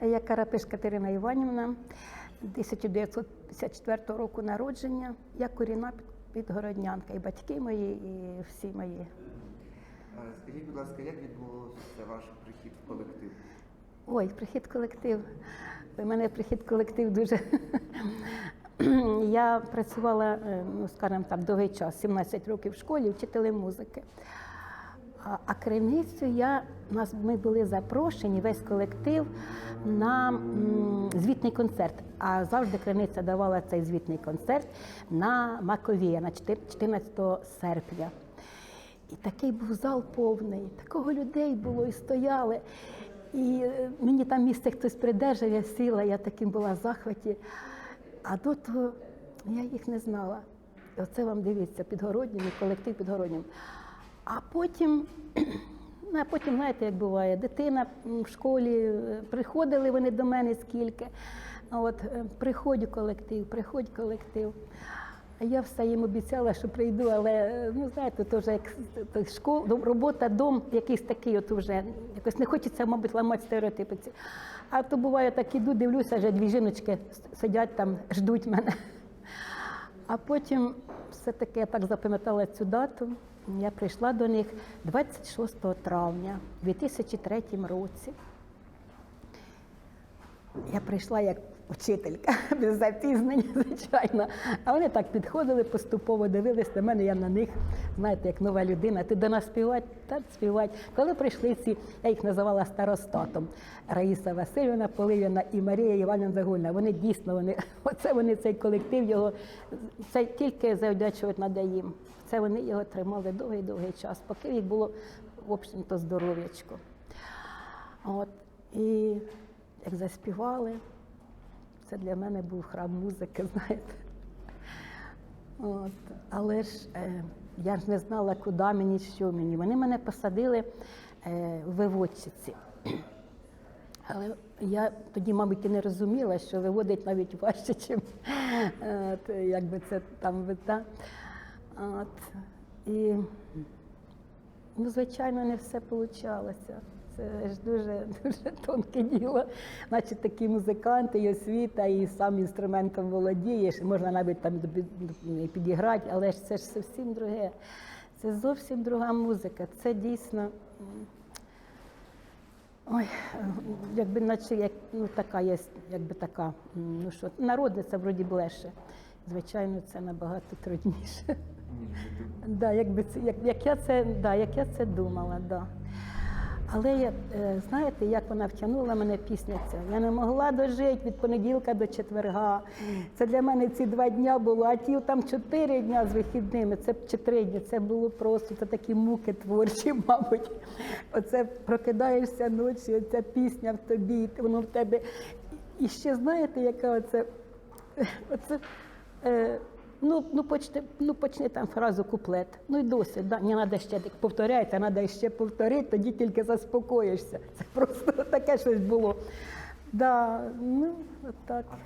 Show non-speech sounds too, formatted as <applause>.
Я Карапиш Катерина Іванівна, 1954 року народження. Я корінна підгороднянка, і батьки мої, і всі мої. Скажіть, будь ласка, як відбувався ваш прихід в колектив? Ой, прихід колектив. У мене прихід колектив дуже. Я працювала, е, ну скажімо так, довгий час, 17 років в школі, вчителем музики. А, а криницю я нас ми були запрошені, весь колектив на звітний концерт. А завжди криниця давала цей звітний концерт на Маковія на 14 серпня. І такий був зал повний, такого людей було і стояли. І е, мені там місце хтось придержав, я сіла, я таким була в захваті. А до того я їх не знала. І оце вам дивіться, підгороднім, колектив підгороднім. А потім, ну, а потім, знаєте, як буває, дитина в школі, е, приходили вони до мене скільки. От е, приходь колектив, приходь колектив. А Я все їм обіцяла, що прийду, але е, ну знаєте, то вже як то школа, робота, дом якийсь такий, от вже якось не хочеться, мабуть, ламати стереотипи. А то буває, так іду, дивлюся, вже дві жіночки сидять там, ждуть мене. А потім все-таки я так запам'ятала цю дату. Я прийшла до них 26 травня 2003 році. Я прийшла як вчителька <laughs> без запізнення, звичайно. А вони так підходили, поступово дивились на мене, я на них, знаєте, як нова людина. Ти до нас співати, та співати. Коли прийшли ці, я їх називала старостатом Раїса Васильівна Поливіна і Марія Іванівна Загульна. Вони дійсно, вони, <laughs> оце вони цей колектив його, це тільки завдячувати треба їм. Це вони його тримали довгий-довгий час, поки їх було, в общем-то, здоров'ячко. От, і як заспівали, це для мене був храм музики, <laughs> знаєте. От. Але ж е, я ж не знала, куди мені, що мені. Вони мене посадили е, в виводчиці. <clears throat> Але я тоді, мабуть, і не розуміла, що виводить навіть важче, ніж от, якби це там вита. От. І, ну, звичайно, не все вийшло. Це ж дуже, <laughs> дуже тонке діло. Значить, такі музиканти, і освіта, і сам інструментом володієш, можна навіть там підіграти, але ж це ж зовсім друге. Це зовсім друга музика. Це дійсно. Ой, якби наче як ну така є, якби така, ну що народниця вроді блеше. Звичайно, це набагато трудніше. Да, якби це, як, як я це, да, як я це думала, да. Але я, е, знаєте, як вона втягнула мене пісня ця. Я не могла дожити від понеділка до четверга. Це для мене ці два дня було, а ті там чотири дня з вихідними, це чи три дні. Це було просто це такі муки творчі, <laughs> мабуть. Оце прокидаєшся ночі, оця пісня в тобі, воно в тебе. І ще знаєте, яка оце, <laughs> оце е, ну, ну, почти, ну почни там фразу куплет. Ну й досить, да. не треба ще так повторяйте, треба ще повторити, тоді тільки заспокоїшся. Це просто таке щось було. Да, ну, от так.